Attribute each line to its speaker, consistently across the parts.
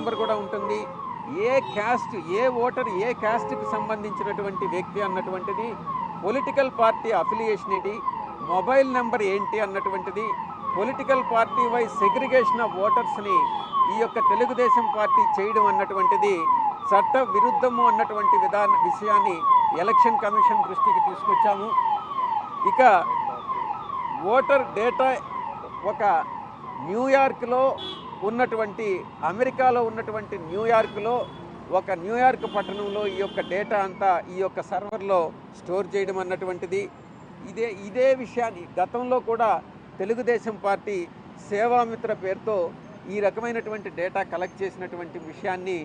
Speaker 1: Number కూడా ఉంటుంది. ఏ caste ఏ voter ఏ క్యాస్ట్కి సంబంధించినటువంటి వ్యక్తి అన్నటువంటిది పొలిటికల్ పార్టీ అఫిలియేషన్ ఏంటి మొబైల్ నెంబర్ ఏంటి అన్నటువంటిది political party wise segregation of ఓటర్స్ని ఈ యొక్క తెలుగుదేశం పార్టీ చేయడం అన్నటువంటిది చట్ట విరుద్ధము అన్నటువంటి విధాన విషయాన్ని ఎలక్షన్ కమిషన్ దృష్టికి తీసుకొచ్చాము. ఇక ఓటర్ డేటా ఒక న్యూయార్క్లో ఉన్నటువంటి అమెరికాలో ఉన్నటువంటి న్యూయార్క్లో ఒక న్యూయార్క్ పట్టణంలో ఈ యొక్క డేటా అంతా ఈ యొక్క సర్వర్లో స్టోర్ చేయడం అన్నటువంటిది. ఇదే ఇదే విషయాన్ని గతంలో కూడా తెలుగుదేశం పార్టీ సేవామిత్ర పేరుతో ఈ రకమైనటువంటి డేటా కలెక్ట్ చేసినటువంటి విషయాన్ని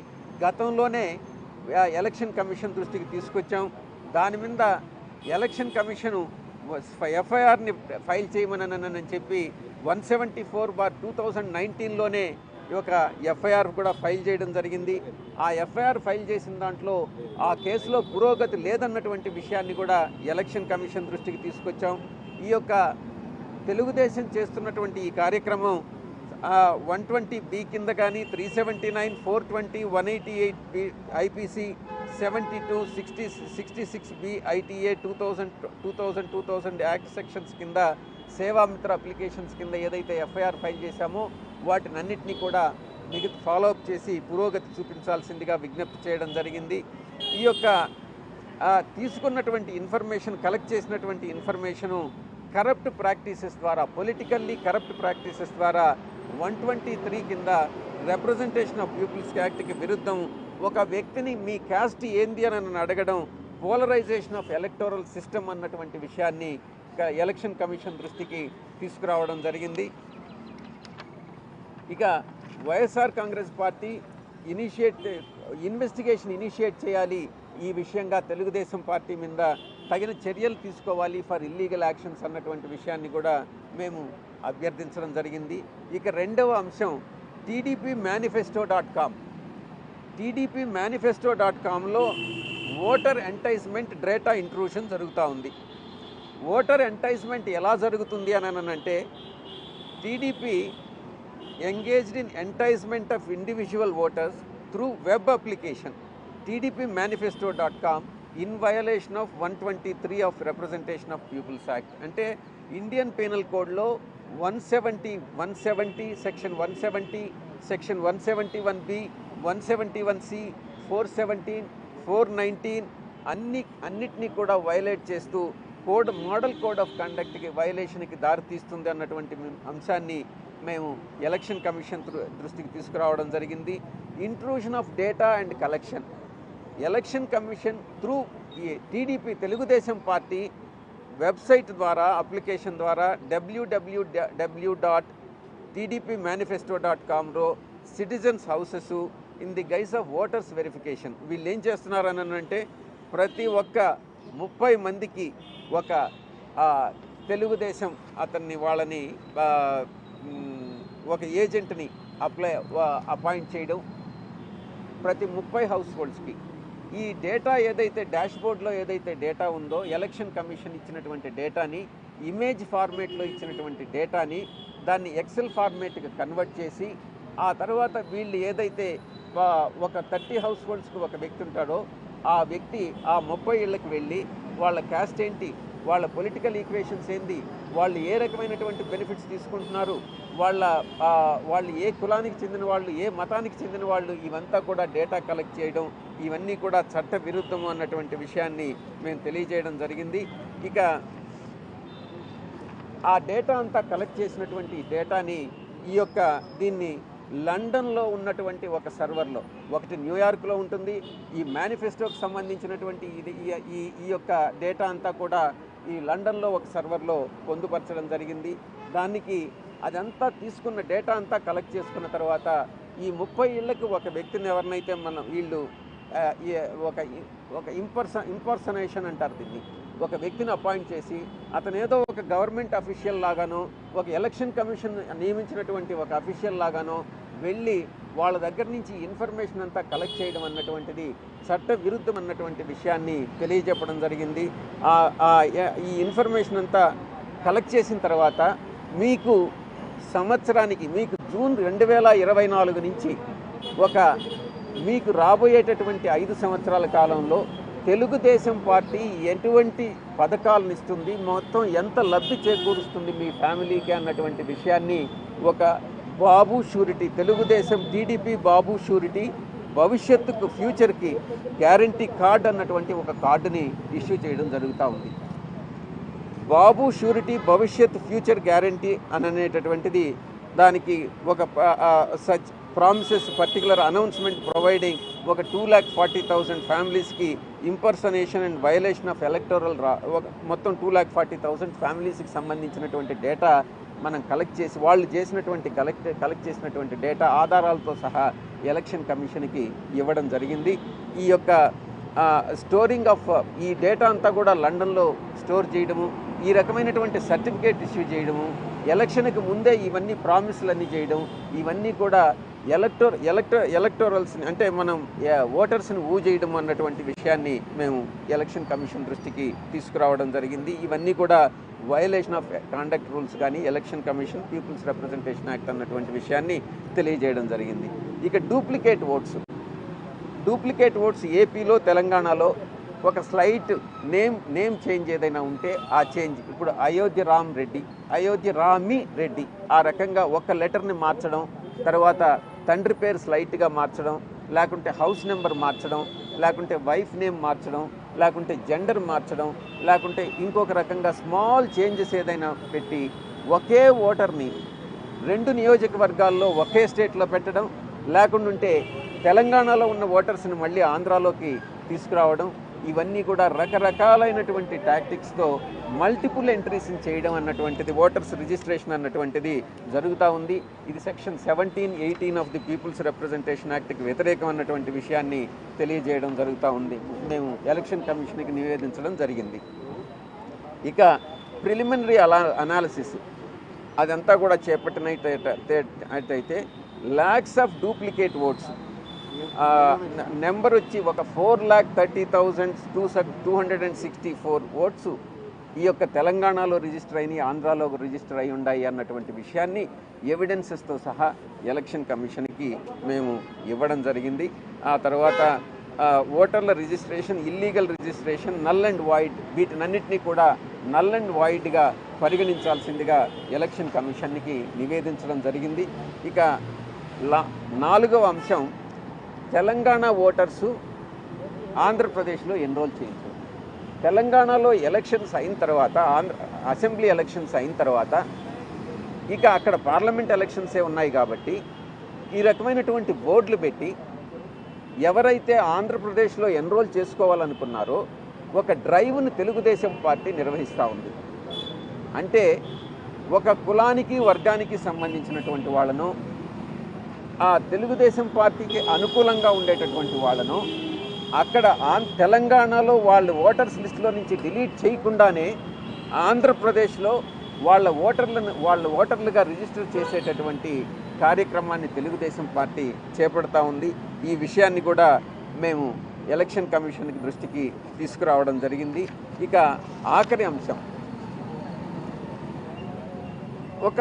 Speaker 1: గతంలోనే ఎలక్షన్ కమిషన్ దృష్టికి తీసుకొచ్చాం. దాని మీద ఎలక్షన్ కమిషను ఎఫ్ఐఆర్ని ఫైల్ చేయమనని చెప్పి one seventy four bar two thousand నైన్టీన్లోనే ఒక ఎఫ్ఐఆర్ కూడా ఫైల్ చేయడం జరిగింది. ఆ ఎఫ్ఐఆర్ ఫైల్ చేసిన దాంట్లో ఆ కేసులో పురోగతి లేదన్నటువంటి విషయాన్ని కూడా ఎలక్షన్ కమిషన్ దృష్టికి తీసుకొచ్చాం. ఈ యొక్క తెలుగుదేశం చేస్తున్నటువంటి ఈ కార్యక్రమం వన్ ట్వంటీ బి కింద కానీ three seventy nine four twenty one eighty eight B IPC seventy two sixty sixty six B ITA two thousand two thousand two thousand act sections కింద సేవామిత్ర అప్లికేషన్స్ కింద ఏదైతే ఎఫ్ఐఆర్ ఫైల్ చేశామో వాటినన్నిటినీ కూడా మిగతా follow up చేసి పురోగతి చూపించాల్సిందిగా విజ్ఞప్తి చేయడం జరిగింది. ఈ యొక్క తీసుకున్నటువంటి ఇన్ఫర్మేషన్ కలెక్ట్ చేసినటువంటి ఇన్ఫర్మేషను కరప్ట్ ప్రాక్టీసెస్ ద్వారా పొలిటికల్లీ కరప్ట్ ప్రాక్టీసెస్ ద్వారా వన్ ట్వంటీ త్రీ కింద రిప్రజెంటేషన్ ఆఫ్ పీపుల్స్ యాక్ట్కి విరుద్ధం ఒక వ్యక్తిని మీ క్యాస్ట్ ఏంది అని అడగడం పోలరైజేషన్ ఆఫ్ ఎలక్టోరల్ సిస్టమ్ అన్నటువంటి విషయాన్ని ఎలక్షన్ కమిషన్ దృష్టికి తీసుకురావడం జరిగింది. ఇక YSR Congress party initiate investigation initiate చేయాలి ఈ విషయంగా తెలుగుదేశం పార్టీ మీద తగిన చర్యలు తీసుకోవాలి ఫర్ ఇల్లీగల్ యాక్షన్స్ అన్నటువంటి విషయాన్ని కూడా మేము అభ్యర్థించడం జరిగింది. ఇక రెండవ అంశం TDP manifesto dot com. TDP manifesto dot కామ్లో voter enticement data intrusion జరుగుతూ ఉంది. ఓటర్ ఎంటైజ్మెంట్ ఎలా జరుగుతుంది అని అంటే TDP engaged in enticement of individual voters through web application TDP manifesto dot com in violation of one twenty three of representation of people's act. అంటే Indian penal కోడ్లో one seventy one seventy section one seventy section one seventy one B one seventy one C four seventeen four nineteen అన్ని అన్నిటినీ కూడా violate చేస్తూ code model code of కండక్ట్కి వైలేషన్కి దారితీస్తుంది అన్నటువంటి అంశాన్ని మేము ఎలక్షన్ కమిషన్ దృష్టికి తీసుకురావడం జరిగింది. Intrusion of data and collection election commission through ఈ టీడీపీ తెలుగుదేశం పార్టీ వెబ్సైట్ ద్వారా అప్లికేషన్ ద్వారా W W W dot TDP manifesto dot కామ్లో citizens houses in the guise of voters verification వీళ్ళు ఏం చేస్తున్నారని అంటే ప్రతి ఒక్క ముప్పై మందికి ఒక తెలుగుదేశం అతన్ని వాళ్ళని ఒక ఏజెంట్ని అప్లై అపాయింట్ చేయడం ప్రతి ముప్పై హౌస్ హోల్డ్స్కి ఈ డేటా ఏదైతే డాష్బోర్డ్లో ఏదైతే డేటా ఉందో ఎలక్షన్ కమిషన్ ఇచ్చినటువంటి డేటాని ఇమేజ్ ఫార్మేట్లో ఇచ్చినటువంటి డేటాని దాన్ని ఎక్సెల్ ఫార్మేట్కి కన్వర్ట్ చేసి ఆ తర్వాత వీళ్ళు ఏదైతే ఒక థర్టీ హౌస్ హోల్డ్స్కి ఒక వ్యక్తి ఉంటాడో ఆ వ్యక్తి ఆ ముప్పై ఏళ్ళకి వెళ్ళి వాళ్ళ క్యాస్ట్ ఏంటి? వాళ్ళ పొలిటికల్ ఈక్వేషన్స్ ఏంది? వాళ్ళు ఏ రకమైనటువంటి బెనిఫిట్స్ తీసుకుంటున్నారు? వాళ్ళ వాళ్ళు ఏ కులానికి చెందిన వాళ్ళు ఏ మతానికి చెందిన వాళ్ళు? ఇవంతా కూడా డేటా కలెక్ట్ చేయడం ఇవన్నీ కూడా చట్ట విరుద్ధము అన్నటువంటి విషయాన్ని మేము తెలియజేయడం జరిగింది. ఇక ఆ డేటా అంతా కలెక్ట్ చేసినటువంటి డేటాని ఈ యొక్క దీన్ని లండన్లో ఉన్నటువంటి ఒక సర్వర్లో ఒకటి న్యూయార్క్లో ఉంటుంది. ఈ మేనిఫెస్టోకి సంబంధించినటువంటి ఇది ఈ- ఈ ఈ యొక్క డేటా అంతా కూడా ఈ లండన్లో ఒక సర్వర్లో పొందుపరచడం జరిగింది. దానికి అదంతా తీసుకున్న డేటా అంతా కలెక్ట్ చేసుకున్న తర్వాత ఈ ముప్పై ఇళ్ళకి ఒక వ్యక్తిని ఎవరినైతే మనం వీళ్ళు ఈ- ఒక ఒక ఇంపర్స ఇంపర్సనేషన్ అంటారు దీన్ని. ఒక వ్యక్తిని అపాయింట్ చేసి అతను ఏదో ఒక గవర్నమెంట్ అఫీషియల్ లాగానో ఒక ఎలక్షన్ కమిషన్ నియమించినటువంటి ఒక అఫీషియల్ లాగానో వెళ్ళి వాళ్ళ దగ్గర నుంచి ఇన్ఫర్మేషన్ అంతా కలెక్ట్ చేయడం అన్నటువంటిది చట్ట విరుద్ధం అన్నటువంటి విషయాన్ని తెలియజెప్పడం జరిగింది. ఆ- ఈ ఇన్ఫర్మేషన్ అంతా కలెక్ట్ చేసిన తర్వాత మీకు సంవత్సరానికి మీకు జూన్ రెండు వేల ఇరవై నాలుగు నుంచి ఒక మీకు రాబోయేటటువంటి ఐదు సంవత్సరాల కాలంలో తెలుగుదేశం పార్టీ ఎటువంటి పథకాలను ఇస్తుంది? మొత్తం ఎంత లబ్ధి చేకూరుస్తుంది మీ ఫ్యామిలీకి అన్నటువంటి విషయాన్ని ఒక Babu surety Telugu Desam TDP Babu surety భవిష్యత్తుకు ఫ్యూచర్కి గ్యారంటీ కార్డ్ అన్నటువంటి ఒక కార్డుని ఇష్యూ చేయడం జరుగుతూ ఉంది. బాబు షూరిటీ భవిష్యత్ ఫ్యూచర్ గ్యారంటీ అననేటటువంటిది అనేటటువంటిది దానికి ఒక such promises particular announcement providing ఒక టూ ల్యాక్ ఫార్టీ థౌసండ్ ఫ్యామిలీస్కి impersonation and violation of electoral roll ఒక మొత్తం టూ ల్యాక్ ఫార్టీ థౌసండ్ ఫ్యామిలీస్కి సంబంధించినటువంటి డేటా మనం కలెక్ట్ చేసి వాళ్ళు చేసినటువంటి కలెక్ట్ కలెక్ట్ చేసినటువంటి డేటా ఆధారాలతో సహా ఎలక్షన్ కమిషన్కి ఇవ్వడం జరిగింది. ఈ యొక్క స్టోరింగ్ ఆఫ్ ఈ డేటా అంతా కూడా లండన్లో స్టోర్ చేయడము ఈ రకమైనటువంటి సర్టిఫికేట్ ఇష్యూ చేయడము ఎలక్షన్కి ముందే ఇవన్నీ ప్రామిస్లన్నీ చేయడం ఇవన్నీ కూడా ఎలక్టోర్ ఎలక్టో ఎలక్టోరల్స్ని అంటే మనం ఓటర్స్ని ఊ చేయడం అన్నటువంటి విషయాన్ని మేము ఎలక్షన్ కమిషన్ దృష్టికి తీసుకురావడం జరిగింది. ఇవన్నీ కూడా వయలేషన్ ఆఫ్ కాండక్ట్ రూల్స్ కానీ election commission people's representation act అన్నటువంటి విషయాన్ని తెలియజేయడం జరిగింది. ఇక డూప్లికేట్ ఓట్స్. డూప్లికేట్ ఓట్స్ ఏపీలో తెలంగాణలో ఒక స్లైట్ నేమ్ నేమ్ చేంజ్ ఏదైనా ఉంటే ఆ చేంజ్. ఇప్పుడు అయోధ్య రామ్ రెడ్డి అయోధ్య రామి రెడ్డి ఆ రకంగా ఒక లెటర్ని మార్చడం తర్వాత తండ్రి పేరు స్లైట్గా మార్చడం లేకుంటే హౌస్ నెంబర్ మార్చడం లేకుంటే వైఫ్ నేమ్ మార్చడం లేకుంటే జెండర్ మార్చడం లేకుంటే ఇంకొక రకంగా స్మాల్ చేంజెస్ ఏదైనా పెట్టి ఒకే ఓటర్ని రెండు నియోజకవర్గాల్లో ఒకే స్టేట్లో పెట్టడం లేకుండుంటే తెలంగాణలో ఉన్న ఓటర్స్ని మళ్ళీ ఆంధ్రాలోకి తీసుకురావడం ఇవన్నీ కూడా రకరకాలైనటువంటి టాక్టిక్స్తో మల్టిపుల్ ఎంట్రీస్ని చేయడం అన్నటువంటిది ఓటర్స్ రిజిస్ట్రేషన్ అన్నటువంటిది జరుగుతూ ఉంది. ఇది section seventeen eighteen of the people's representation యాక్ట్కి వ్యతిరేకం అన్నటువంటి విషయాన్ని తెలియజేయడం జరుగుతూ ఉంది. మేము ఎలక్షన్ కమిషన్కి నివేదించడం జరిగింది. ఇక ప్రిలిమినరీ అలా అనాలిసిస్ అదంతా కూడా చేపట్టినట్టయితే lakhs of duplicate votes number వచ్చి ఒక four lakh thirty thousand two two hundred and sixty four votes ఈ యొక్క తెలంగాణలో రిజిస్టర్ అయినాయి ఆంధ్రాలో రిజిస్టర్ అయి ఉన్నాయి అన్నటువంటి విషయాన్ని ఎవిడెన్సెస్తో సహా ఎలక్షన్ కమిషన్కి మేము ఇవ్వడం జరిగింది. ఆ తర్వాత ఓటర్ల registration illegal registration null and void వీటినన్నింటినీ కూడా నల్ అండ్ వైడ్గా పరిగణించాల్సిందిగా ఎలక్షన్ కమిషన్కి నివేదించడం జరిగింది. ఇక లా నాలుగవ అంశం తెలంగాణ ఓటర్సు ఆంధ్రప్రదేశ్లో ఎన్రోల్ చేయించు. తెలంగాణలో ఎలక్షన్స్ అయిన తర్వాత ఆంధ్ర అసెంబ్లీ ఎలక్షన్స్ అయిన తర్వాత ఇక అక్కడ పార్లమెంట్ ఎలక్షన్సే ఉన్నాయి కాబట్టి ఈ రకమైనటువంటి బోర్డులు పెట్టి ఎవరైతే ఆంధ్రప్రదేశ్లో ఎన్రోల్ చేసుకోవాలనుకున్నారో ఒక డ్రైవ్ను తెలుగుదేశం పార్టీ నిర్వహిస్తూ ఉంది. అంటే ఒక కులానికి వర్గానికి సంబంధించినటువంటి వాళ్ళను ఆ తెలుగుదేశం పార్టీకి అనుకూలంగా ఉండేటటువంటి వాళ్ళను అక్కడ ఆం తెలంగాణలో వాళ్ళు ఓటర్స్ లిస్టులో నుంచి డిలీట్ చేయకుండానే ఆంధ్రప్రదేశ్లో వాళ్ళ ఓటర్లను వాళ్ళ ఓటర్లుగా రిజిస్టర్ చేసేటటువంటి కార్యక్రమాన్ని తెలుగుదేశం పార్టీ చేపడతా ఉంది. ఈ విషయాన్ని కూడా మేము ఎలక్షన్ కమిషన్కి దృష్టికి తీసుకురావడం జరిగింది. ఇక ఆఖరి అంశం. ఒక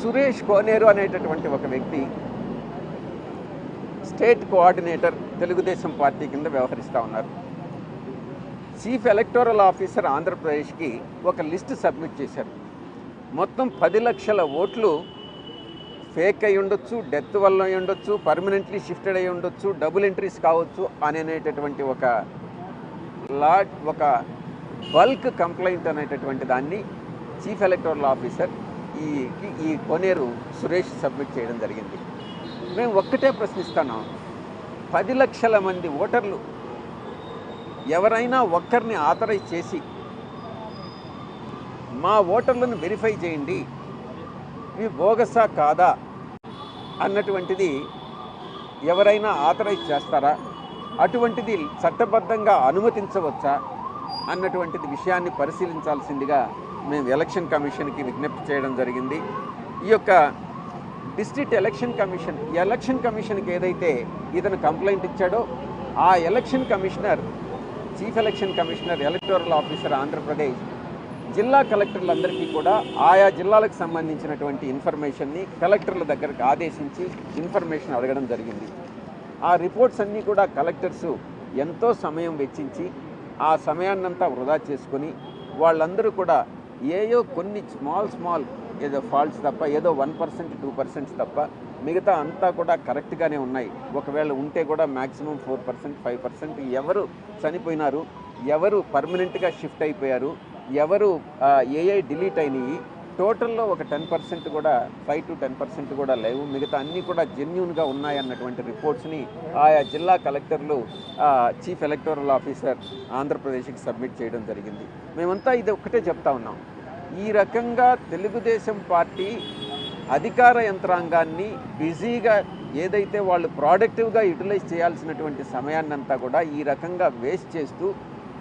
Speaker 1: సురేష్ కోనేరు అనేటటువంటి ఒక వ్యక్తి స్టేట్ కోఆర్డినేటర్ తెలుగుదేశం పార్టీ కింద వ్యవహరిస్తూ ఉన్నారు. చీఫ్ ఎలక్టోరల్ ఆఫీసర్ ఆంధ్రప్రదేశ్కి ఒక లిస్ట్ సబ్మిట్ చేశారు. మొత్తం పది లక్షల ఓట్లు ఫేక్ అయి ఉండొచ్చు డెత్ వల్ల అయి ఉండొచ్చు పర్మనెంట్లీ షిఫ్టెడ్ అయి ఉండొచ్చు డబుల్ ఎంట్రీస్ కావచ్చు అనేటటువంటి ఒక లా ఒక బల్క్ కంప్లైంట్ అనేటటువంటి దాన్ని చీఫ్ ఎలక్టోరల్ ఆఫీసర్ ఈ ఈ కొనేరు సురేష్ సబ్మిట్ చేయడం జరిగింది. మేము ఒక్కటే ప్రశ్నిస్తున్నాం పది లక్షల మంది ఓటర్లు ఎవరైనా ఒక్కరిని ఆథరైజ్ చేసి మా ఓటర్లను వెరిఫై చేయండి. ఇవి బోగసా కాదా అన్నటువంటిది ఎవరైనా ఆథరైజ్ చేస్తారా? అటువంటిది చట్టబద్ధంగా అనుమతించవచ్చా? అన్నటువంటిది విషయాన్ని పరిశీలించాల్సిందిగా మేము ఎలక్షన్ కమిషన్కి విజ్ఞప్తి చేయడం జరిగింది. ఈ యొక్క డిస్ట్రిక్ట్ ఎలక్షన్ కమిషన్ ఎలక్షన్ కమిషన్కి ఏదైతే ఇతను కంప్లైంట్ ఇచ్చాడో ఆ election commissioner chief election commissioner electoral officer Andhra Pradesh జిల్లా కలెక్టర్లందరికీ కూడా ఆయా జిల్లాలకు సంబంధించినటువంటి ఇన్ఫర్మేషన్ని కలెక్టర్ల దగ్గరకు ఆదేశించి ఇన్ఫర్మేషన్ అడగడం జరిగింది. ఆ రిపోర్ట్స్ అన్నీ కూడా కలెక్టర్స్ ఎంతో సమయం వెచ్చించి ఆ సమయాన్నంతా వృధా చేసుకొని వాళ్ళందరూ కూడా ఏయో కొన్ని స్మాల్ స్మాల్ ఏదో ఫాల్ట్స్ తప్ప ఏదో వన్ పర్సెంట్ టూ పర్సెంట్స్ తప్ప మిగతా అంతా కూడా కరెక్ట్గానే ఉన్నాయి. ఒకవేళ ఉంటే కూడా maximum four percent five percent ఎవరు చనిపోయినారు ఎవరు పర్మనెంట్గా షిఫ్ట్ అయిపోయారు ఎవరు ఏఐ డిలీట్ అయినాయి టోటల్లో ఒక టెన్ పర్సెంట్ కూడా ఫైవ్ టు టెన్ పర్సెంట్ కూడా లేవు. మిగతా అన్నీ కూడా జెన్యున్గా ఉన్నాయన్నటువంటి రిపోర్ట్స్ని ఆయా జిల్లా కలెక్టర్లు చీఫ్ ఎలక్టోరల్ ఆఫీసర్ ఆంధ్రప్రదేశ్కి సబ్మిట్ చేయడం జరిగింది. మేమంతా ఇది ఒక్కటే చెప్తా ఉన్నాం. ఈ రకంగా తెలుగుదేశం పార్టీ అధికార యంత్రాంగాన్ని బిజీగా ఏదైతే వాళ్ళు ప్రోడక్టివ్గా యూటిలైజ్ చేయాల్సినటువంటి సమయాన్నంతా కూడా ఈ రకంగా వేస్ట్ చేస్తూ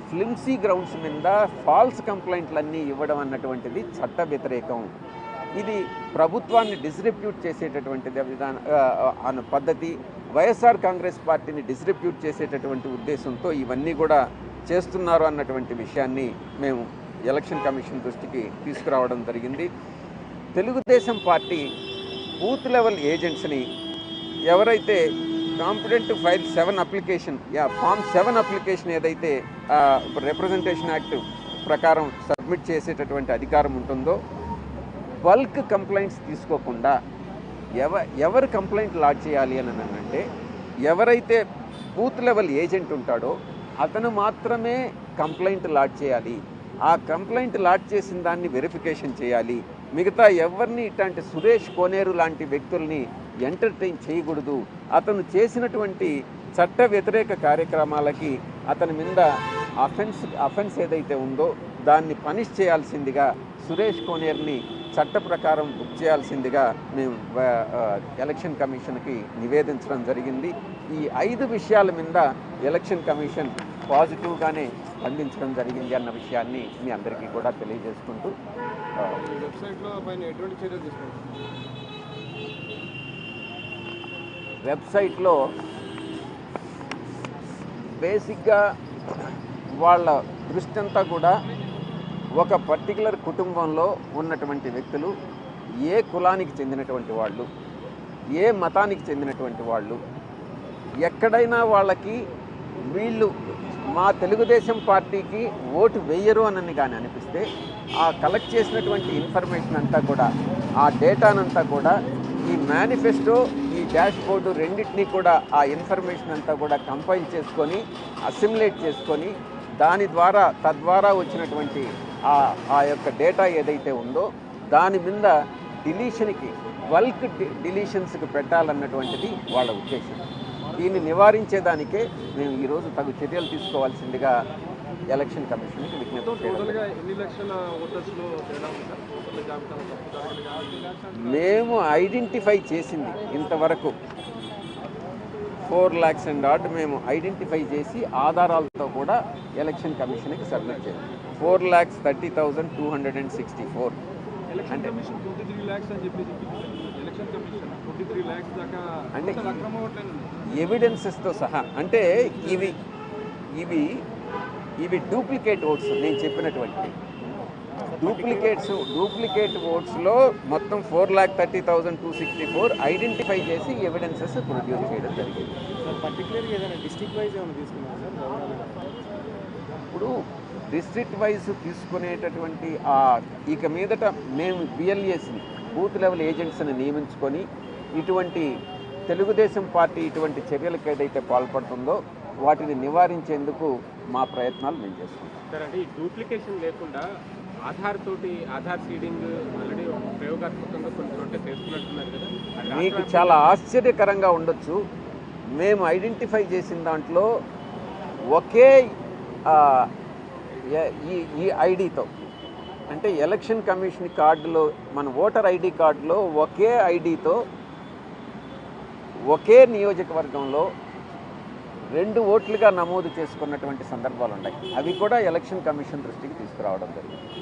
Speaker 1: ఫ్లిమ్సీ గ్రౌండ్స్ మీద ఫాల్స్ కంప్లైంట్లన్నీ ఇవ్వడం అన్నటువంటిది చట్ట వ్యతిరేకం. ఇది ప్రభుత్వాన్ని డిస్రిప్యూట్ చేసేటటువంటిది విధాన ఆ, పద్ధతి వైఎస్ఆర్ కాంగ్రెస్ పార్టీని డిస్రిప్యూట్ చేసేటటువంటి ఉద్దేశంతో ఇవన్నీ కూడా చేస్తున్నారు అన్నటువంటి విషయాన్ని మేము ఎలక్షన్ కమిషన్ దృష్టికి తీసుకురావడం జరిగింది. తెలుగుదేశం పార్టీ బూత్ లెవెల్ ఏజెంట్స్ని ఎవరైతే కాంపిటెంట్ ఫైల్ సెవెన్ అప్లికేషన్ యా ఫామ్ సెవెన్ అప్లికేషన్ ఏదైతే రిప్రజెంటేషన్ యాక్ట్ ప్రకారం సబ్మిట్ చేసేటటువంటి అధికారం ఉంటుందో బల్క్ కంప్లైంట్స్ తీసుకోకుండా ఎవ ఎవరు కంప్లైంట్ లాడ్ చేయాలి అని అంటే ఎవరైతే బూత్ లెవెల్ ఏజెంట్ ఉంటాడో అతను మాత్రమే కంప్లైంట్ లాడ్ చేయాలి. ఆ కంప్లైంట్ లాడ్ చేసిన దాన్ని వెరిఫికేషన్ చేయాలి. మిగతా ఎవరిని ఇట్లాంటి సురేష్ కోనేరు లాంటి వ్యక్తుల్ని ఎంటర్టైన్ చేయకూడదు. అతను చేసినటువంటి చట్ట వ్యతిరేక కార్యక్రమాలకి అతని మీద అఫెన్స్ అఫెన్స్ ఏదైతే ఉందో దాన్ని పనిష్ చేయాల్సిందిగా సురేష్ కోనేర్ని చట్ట ప్రకారం బుక్ చేయాల్సిందిగా మేము ఎలక్షన్ కమిషన్కి నివేదించడం జరిగింది. ఈ ఐదు విషయాల మీద ఎలక్షన్ కమిషన్ పాజిటివ్గానే స్పందించడం జరిగింది అన్న విషయాన్ని మీ అందరికీ కూడా తెలియజేసుకుంటూ
Speaker 2: వెబ్సైట్లో
Speaker 1: బేసిక్గా వాళ్ళ దృష్టి అంతా కూడా ఒక పర్టికులర్ కుటుంబంలో ఉన్నటువంటి వ్యక్తులు ఏ కులానికి చెందినటువంటి వాళ్ళు ఏ మతానికి చెందినటువంటి వాళ్ళు ఎక్కడైనా వాళ్ళకి వీళ్ళు మా తెలుగుదేశం పార్టీకి ఓటు వేయరు అని కానీ అనిపిస్తే ఆ కలెక్ట్ చేసినటువంటి ఇన్ఫర్మేషన్ అంతా కూడా ఆ డేటానంతా కూడా ఈ మేనిఫెస్టో ఈ డాష్ బోర్డు రెండింటినీ కూడా ఆ ఇన్ఫర్మేషన్ అంతా కూడా కంపైల్ చేసుకొని అసిమ్యులేట్ చేసుకొని దాని ద్వారా తద్వారా వచ్చినటువంటి ఆ ఆ యొక్క డేటా ఏదైతే ఉందో దాని మీద డిలీషన్కి బల్క్ డిలీషన్స్కి పెట్టాలన్నటువంటిది వాళ్ళ ఉద్దేశం. దీన్ని నివారించేదానికే మేము ఈరోజు తగు చర్యలు తీసుకోవాల్సిందిగా ఎలక్షన్ కమిషన్కి విజ్ఞప్తి మేము ఐడెంటిఫై చేసింది ఇంతవరకు. ఫోర్ ల్యాక్స్ అండ్ ఆర్డ్ మేము ఐడెంటిఫై చేసి ఆధారాలతో కూడా ఎలక్షన్ కమిషన్కి సబ్మిట్ చేయాలి. Four lakhs thirty thousand two hundred and sixty four. అంటే- అంటే ఎవిడెన్సెస్తో సహా అంటే ఇవి ఇవి ఇవి డూప్లికేట్ ఓట్స్ నేను చెప్పినటువంటి డూప్లికేట్స్ డూప్లికేట్ ఓట్స్లో మొత్తం four lakh thirty thousand two sixty four identify చేసి ఎవిడెన్సెస్ ప్రొడ్యూస్ చేయడం జరిగింది. ఇప్పుడు డిస్ట్రిక్ట్ వైజ్ తీసుకునేటటువంటి ఇక మీదట మేము బిఎల్ఏస్ని బూత్ లెవెల్ ఏజెంట్స్ని నియమించుకొని ఇటువంటి తెలుగుదేశం పార్టీ ఇటువంటి చర్యలకు ఏదైతే పాల్పడుతుందో వాటిని నివారించేందుకు మా ప్రయత్నాలు మేము చేసుకుంటాం
Speaker 3: సార్ అంటే ఈ డూప్లికేషన్ లేకుండా ఆధార్ తోటి ఆధార్ సీడింగ్ ఆల్రెడీ ప్రయోగాత్మకంగా కొన్ని చోట్ల చేస్తున్నట్టున్నారు కదా.
Speaker 1: మీకు చాలా ఆశ్చర్యకరంగా ఉండొచ్చు. మేము ఐడెంటిఫై చేసిన దాంట్లో ఒకే ఈ ఈ ఐడితో అంటే ఎలక్షన్ కమిషన్ కార్డులో మన ఓటర్ ఐడి కార్డులో ఒకే ఐడితో ఒకే నియోజకవర్గంలో రెండు ఓట్లుగా నమోదు చేసుకున్నటువంటి సందర్భాలు ఉన్నాయి అవి కూడా ఎలక్షన్ కమిషన్ దృష్టికి తీసుకురావడం జరిగింది.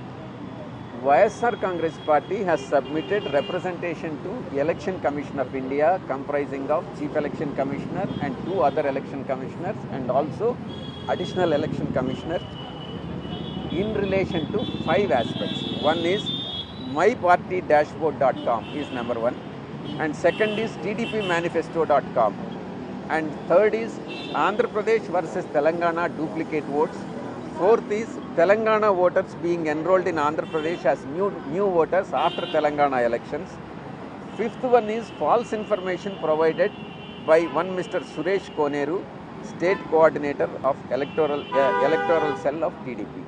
Speaker 1: YSR Congress Party has submitted representation to Election Commission of India comprising of Chief Election Commissioner and two other election commissioners and also additional election commissioners in relation to five aspects. One is mypartydashboard.com is number one and second is tdpmanifesto.com and third is Andhra Pradesh versus Telangana duplicate votes. Fourth is Telangana voters being enrolled in Andhra Pradesh as new, new voters after Telangana elections. Fifth one is false information provided by one Mr. Suresh Koneru, state coordinator of electoral uh, electoral cell of TDP.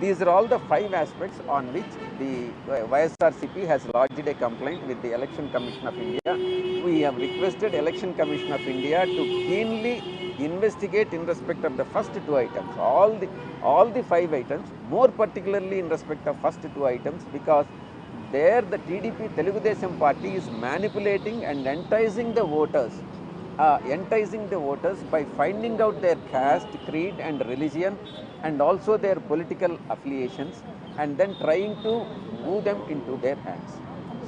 Speaker 1: These are all the five aspects on which the uh, YSRCP has lodged a complaint with the Election Commission of India. We have requested Election Commission of India to keenly investigate in respect of the first two items, all the all the five items, more particularly in respect of first two items, because there the TDP Telugu Desam party is manipulating and enticing the voters uh, enticing the voters by finding out their caste, creed, and religion, and also their political affiliations, and then trying to move them into their hands.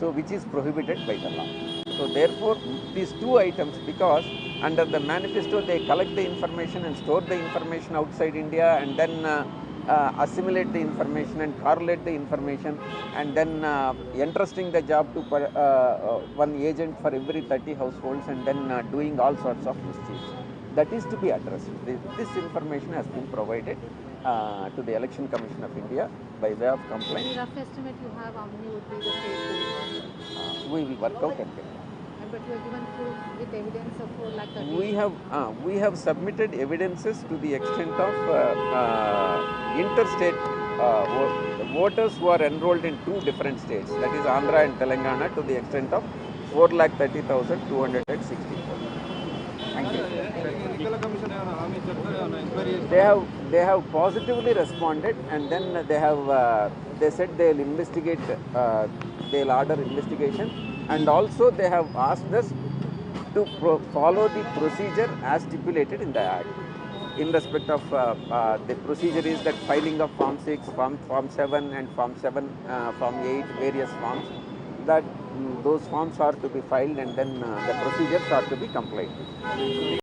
Speaker 1: So, which is prohibited by the law. So, therefore, these two items, because under the manifesto they collect the information and store the information outside India, and then uh, uh, assimilate the information and correlate the information and then uh, entrusting the job to per, uh, uh, one agent for every 30 households and then uh, doing all sorts of mischiefs. That is to be addressed. This, this information has been provided uh, to the Election Commission of India by way of complaint.
Speaker 4: Any rough estimate you have, how many would be the state
Speaker 1: we will work out and get
Speaker 4: but you have given proof with evidence of 4 lakh 30.
Speaker 1: We have, uh, we have submitted evidences to the extent of uh, uh interstate uh, voters who are enrolled in two different states, that is Andhra and Telangana, to the extent of 4 lakh 30,264. Thank you. They have they have positively responded, and then they have uh, they said they'll investigate. Uh, they'll order investigation and also they have asked us to follow the procedure as stipulated in the act. In respect of uh, uh, the procedure is that filing of Form 6, Form, form 7 and Form 7, uh, Form 8, various forms, that mm, those forms are to be filed and then uh, the procedures are to be complied.